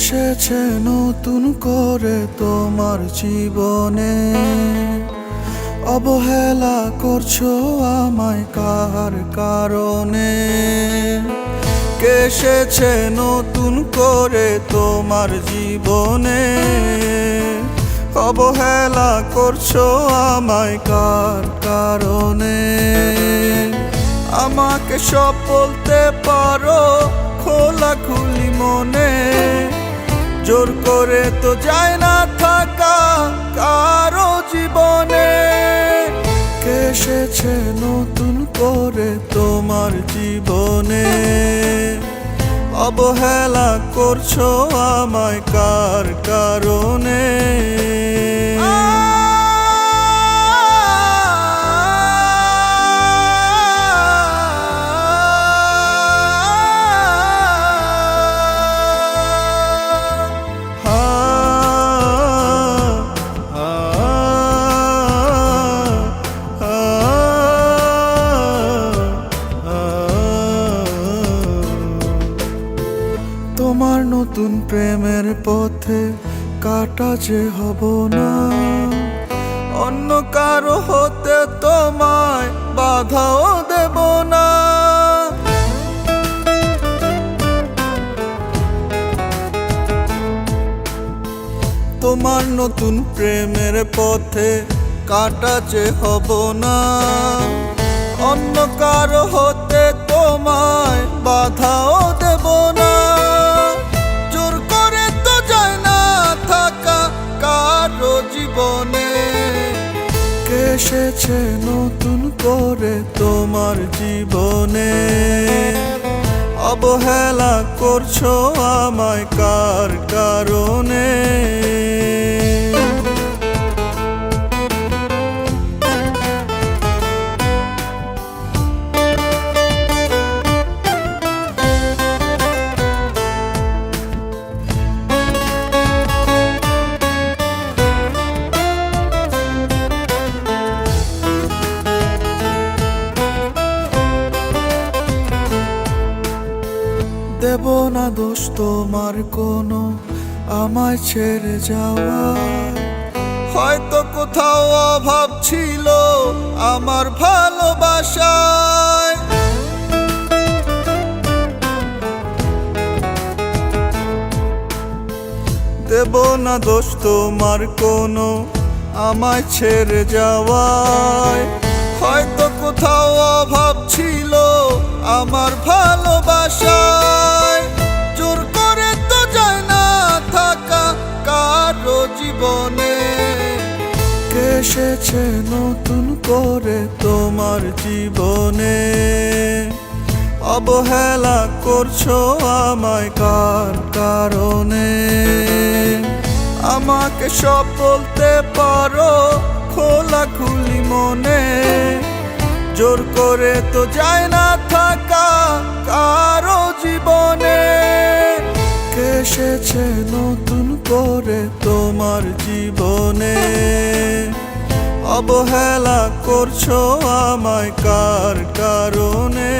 এসেছে নতুন করে তোমার জীবনে। অবহেলা করছ আমায় কার কারণে? কে এসেছে নতুন করে তোমার জীবনে? অবহেলা করছ আমায় কার কারণে? আমাকে সব বলতে পারো খোলা খুলি মনে। জোর করে তো যায় না থাকা কারও জীবনে। কে এসেছে নতুন করে তোমার জীবনে? অবহেলা করছ আমায় কার কারণে? তোমার নতুন প্রেমের পথে কাটা যে হব না। অন্য কারও হতে তোমায় বাধাও দেব না। তোমার নতুন প্রেমের পথে কাটা যে হব না। অন্য কারও হতে তোমায় বাধাও এসেছে নতুন করে তোমার জীবনে। অবহেলা করছ আমায় কার কারণে? দেব না দোষ তোমার কোনো। আমায় ছেড়ে যাওয়া। হয়তো কোথাও অভাব ছিল আমার ভালোবাসায়। দেব না দোষ তোমার কোনো, আমায় ছেড়ে যাওয়ায়। হয়তো কোথাও অভাব ছিল আমার জীবনে। এসেছে নতুন করে তোমার জীবনে? অবহেলা করছ আমায় কার কারণে? আমাকে সব বলতে পারো খোলা খুলি মনে। জোর করে তো যায় না থাকা কারও জীবনে। কে এসেছে নতুন করে তোমার জীবনে। অবহেলা করছ আমায় কার কারণে?